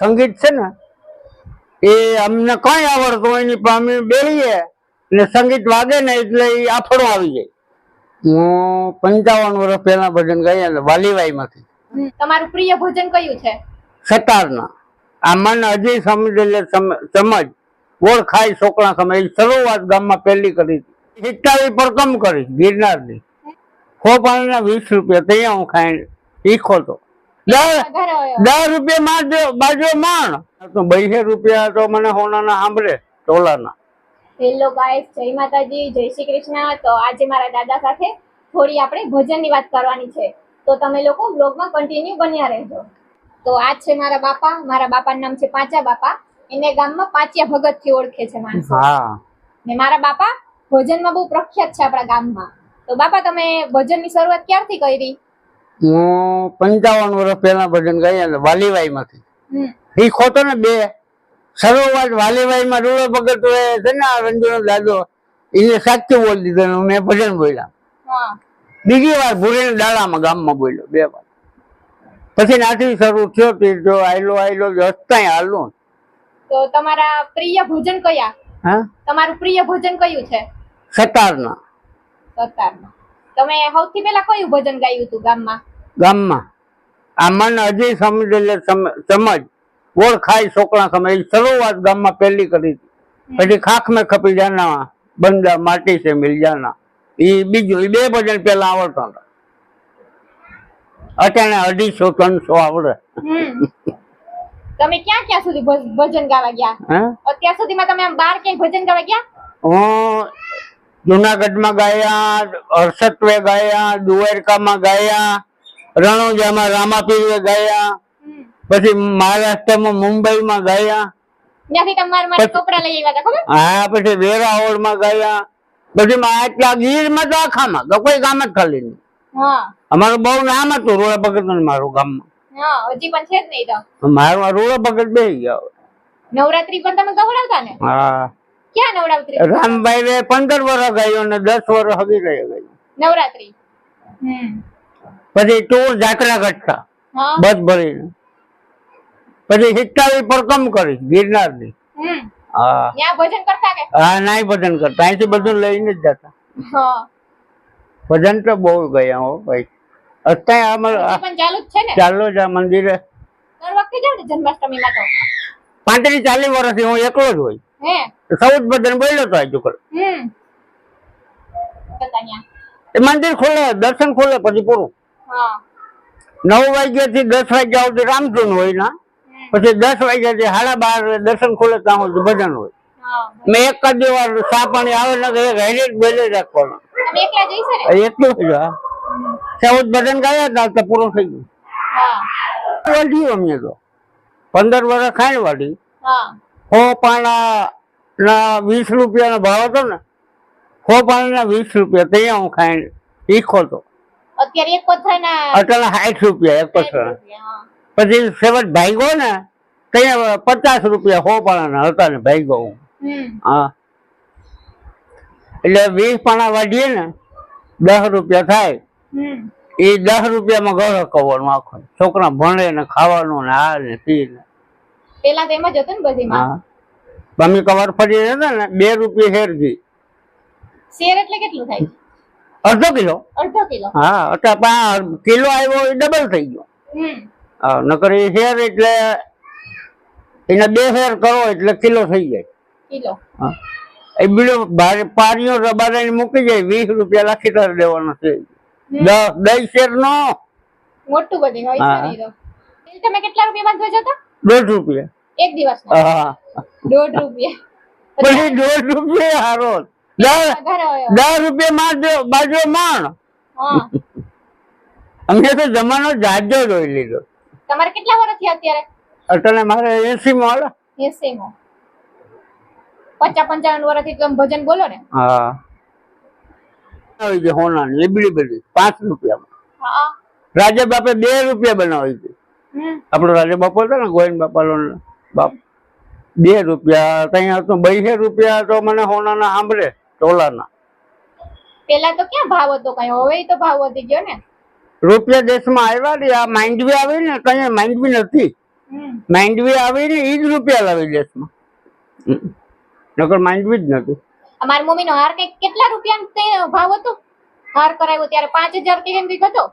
સંગીત છે ને એ અમને કઈ આવડતું હોય નહીં પણ અમે બેહીએ ને સંગીત વાગે ને એટલે એ આફડો આવી જાય. હું પંચાવન વર્ષ પહેલા ભજન ગયા ને વાલીવાઈ માંથી તમારું પ્રિય ભોજન કયું છે? સતારના. આ મન હજી સમજ એટલે સમજ. ગોળ ખાઈ છોકરા સમય શરૂઆત ગામમાં પહેલી કરી હતી. સિત્તાવી પર કમ કરી ગિરનારની. ખો પાણીના વીસ રૂપિયા ત્યાં હું ખાઈ શીખો તો. દસ રૂપિયા માં બાજુ માણ. તો બે રૂપિયા તો મને હોનાના સાંભળે ટોલાના. હેલો ગાઈસ જય માતાજી જય શ્રી કૃષ્ણ. તો આજે મારા દાદા સાથે થોડી આપણે ભજનની વાત કરવાની છે. તો તમે લોકો બ્લોગમાં કન્ટિન્યુ બન્યા રહેજો. તો આ છે મારા બાપા. મારા બાપાનું નામ છે પાંચા બાપા. એને ગામમાં પાંચિયા ભગતથી ઓળખે છે માણસો. ને મારા બાપા ભજનમાં બહુ પ્રખ્યાત છે આપણા ગામમાં. તો બાપા તમે ભજનની શરૂઆત ક્યારથી કરી? હું પંચાવન વર્ષ પહેલા ભજન ગયા અને વાલીવાઈમાંથી. માંથી એ ખોટો ને બે. શરૂઆત વાલીવાઈમાં રૂડો ભગત હોય છે ને દાદો એને સાચું બોલી દીધું મેં ભજન બોલ્યા. બીજી વાર ભૂરીને દાડામાં ગામમાં બોલ્યો બે વાર. પછી નાથી શરૂ થયો તે જો આયલો આયલો હસતા હાલો. તો તમારા પ્રિય ભોજન કયા? હા? તમારું પ્રિય ભોજન કયું છે? સતારના. સતારના. તમે સૌથી પહેલા કયું ભજન ગાયું હતું ગામમાં? ગામમાં. આ મન હજી સમજ સમજ. ઓળખાય છોકરા સમય. શરૂઆત ગામમાં પહેલી કરી પછી ખાખ મેં ખપી જાના બંદા માટી છે મિલ જાના. એ બીજું એ બે ભજન પેલા આવડતા હતા. અત્યારે અઢીસો ત્રણસો આવડે. તમે ક્યાં ક્યાં સુધી ભજન ગાવા ગયા? અત્યાર સુધીમાં તમે આમ બાર ક્યાંય ભજન ગાવા ગયા? હું જુનાગઢમાં ગાયા હર્ષત્વે ગાયા દ્વારકામાં ગાયા રણુજામાં રામાપીરે ગયા પછી મહારાષ્ટ્રમાં મુંબઈમાં ગાયા. હા પછી વેરાવળમાં ગયા. પછી આટલા ગીરમાં તો આખામાં કોઈ ગામ જ ખાલી નહીં. અમારું બહુ નામ હતું રોડા ભગત મારું ગામમાં રોડા ભગત ગયા નવરાત્રી પણ તમે ગવડાવતા ને? હા. ક્યાં નવરાત્રી? રામભાઈ પંદર વર્ષ ગયો ને દસ વર્ષ હગી ગયો નવરાત્રી. હમ. પછી ટૂર જાત્રા કરતા બસ ભરીને. પછી સિત્તાવી પર કમ કરી ગિરનારની હા. ત્યાં ભજન કરતા હા નાઈ ભજન કરતા. અહીંથી બધું લઈને જ જતા. ભજન તો બહુ ગયા હો ભાઈ. અત્યારે ચાલુ જ આ મંદિરે. પાંત્રીસ ચાલીસ વર્ષથી હું એકલો જ હોય. હે? ભજન બોલ્યો તો આજુ કર હમ. જતા ત્યાં. એ મંદિર ખોલે દર્શન ખોલે પછી પૂરું. નવ વાગ્યા થી દસ વાગ્યા સુધી રામધૂન હોય ના. પછી દસ વાગ્યા થી સાડા બાર દર્શન ખોલે ત્યાં સુધી ભજન હોય. મેં એક જ વાર સા પાણી આવે ને તો એક હેરી બોલે રાખવાનો. એટલું જ ચૌદ ભજન ગાયા હતા તો પૂરું થઈ ગયું. વાઢી અમને તો. પંદર વર્ષ ખાઈ વાઢી. હા. પાણા ના વીસ રૂપિયાનો ભાવ હતો ને હો પાણા વીસ રૂપિયા ત્યાં હું ખાઈ ઈખો તો. અત્યારે એક પથરાના અટલ સાઠ રૂપિયા એક હા. પછી સેવટ ભાઈગો ને કઈ પચાસ રૂપિયા હો પાણા હતા ને ભાઈગો. હું. એટલે વીસ પાણા વાઢીએ ને દસ રૂપિયા થાય. હમ. એ દસ રૂપિયામાં ઘર કવરનું આખો. છોકરા ભણે ને ખાવાનું ને આ ને પી ને. પેલા તો એમ જ હતું ને બધી હા. મમ્મી કવર ફરી હતા ને બે રૂપિયા હેરજી શેર એટલે કેટલું થાય? અડધો કિલો? અડધો કિલો. હા અત્યારે કિલો આવ્યો એ ડબલ થઈ ગયો. હા નકર એ હેર એટલે એને બે હેર કરો એટલે કિલો થઈ જાય. કિલો. હા. એ બીજો ભારે પારીઓ રબારાની મૂકી જાય વીસ રૂપિયા લાખી તારે દેવાનો છે. દસ દસ શેર નો. મોટું બધી હોય તો. તમે કેટલા રૂપિયા બાંધવા જતા દોઢ રૂપિયા. એક દિવસ હા. દોઢ રૂપિયા. પછી દોઢ રૂપિયા હારો. દસ રૂપિયા બાજુ માણ. અમને તો જમાનો જાજો જોઈ લીધો. તમારે કેટલા વર્ષ થયા અત્યારે? અત્યારે મારે એસી માં હાલે. એસી માં પચાસ પંચાવન વર્ષથી તમે ભજન બોલો ને. હા. બનાવી છે હોનાની લીબડી બધી પાંચ રૂપિયામાં. રાજા બાપે બે રૂપિયા બનાવી છે આપડો આપણો રાજા બાપો હતો ને ગોવિંદ બાપાનો બાપ. બે રૂપિયા ત્યાં હતું બે રૂપિયા તો મને હોનાના સાંભળે. ટોલાના. પેલા તો ક્યાં ભાવ હતો કઈ? હવે તો ભાવ વધી ગયો ને. રૂપિયા દેશમાં આવ્યા ને આ માંડવી આવી ને કઈ માંડવી નથી. માંડવી આવી ને એ જ રૂપિયા લાવી દેશમાં. નકર માંડવી જ નથી. અમારી મમ્મી નો હાર કઈ કેટલા રૂપિયા તે ભાવ હતો? હાર કરાવ્યો ત્યારે પાંચ હજાર કે કંઈક હતો?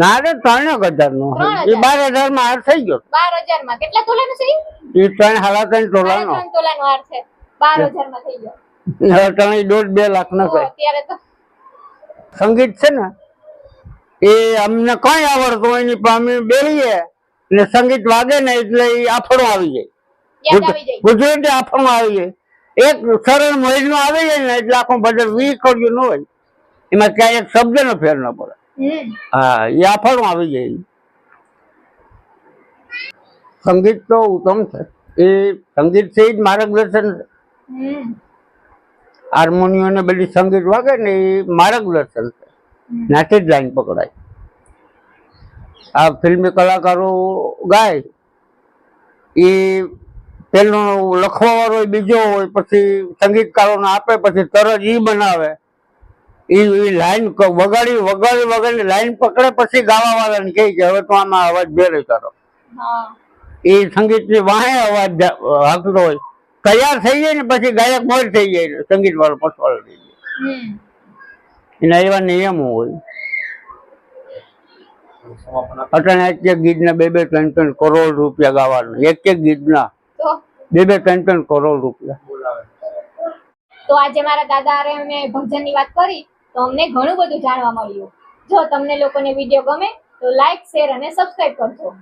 ના રે ત્રણ હજાર નો એ બાર હજાર. માં હાર થઈ ગયો. બાર હજારમાં કેટલા તોલાનો છે ઈ? એ ત્રણ સાડા ત્રણ તોલા નો ત્રણ તોલાનો હાર છે. બાર હજારમાં થઈ ગયો. ત્રણ દોઢ બે લાખ નો સંગીત છે ને એ અમને કઈ આવડતું હોય નહીં પણ અમે બેહીએ ને સંગીત વાગે ને એટલે એ આફળો આવી જાય. ગુજરાતી આફણો આવી જાય. એક સરળ મહિનો આવી જાય ને એટલે આખું બધું વી કર્યું ન હોય. એમાં ક્યાંય એક શબ્દ નો ફેર ન પડે. હા એ આફણો આવી જાય. સંગીત તો ઉત્તમ છે. એ સંગીત છે એ જ માર્ગદર્શન છે. હમ હાર્મોનિયમ ને બધી સંગીત વાગે ને એ માર્ગદર્શન છે. નાથી જ લાઈન પકડાય. આ ફિલ્મી કલાકારો ગાય. એ પેલો લખવા વાળો બીજો હોય પછી સંગીતકારોને આપે પછી તરત એ બનાવે. ઈ લાઈન વગાડી વગાડી વગાડી લાઈન પકડે પછી ગાવા વાળાને કહે કે હવે તો આમાં અવાજ ભેરે કરો. એ સંગીતની વાહે અવાજ જા- હોય. તૈયાર થઈ જાય ને પછી ગાયક મોર થઈ જાય સંગીત વાળો પસવાળો થઈ જાય. એના એવા નિયમો હોય. અટાણે એક એક ગીતના બે બે ત્રણ ત્રણ કરોડ રૂપિયા ગાવાનું. એક એક ગીતના તો? બે બે ત્રણ ત્રણ કરોડ રૂપિયા. તો આજે મારા દાદા હારે અમે ભજનની વાત કરી તો અમને ઘણું બધું જાણવા મળ્યું. જો તમને લોકોને વીડિયો ગમે તો લાઈક શેર અને સબસ્ક્રાઇબ કરજો.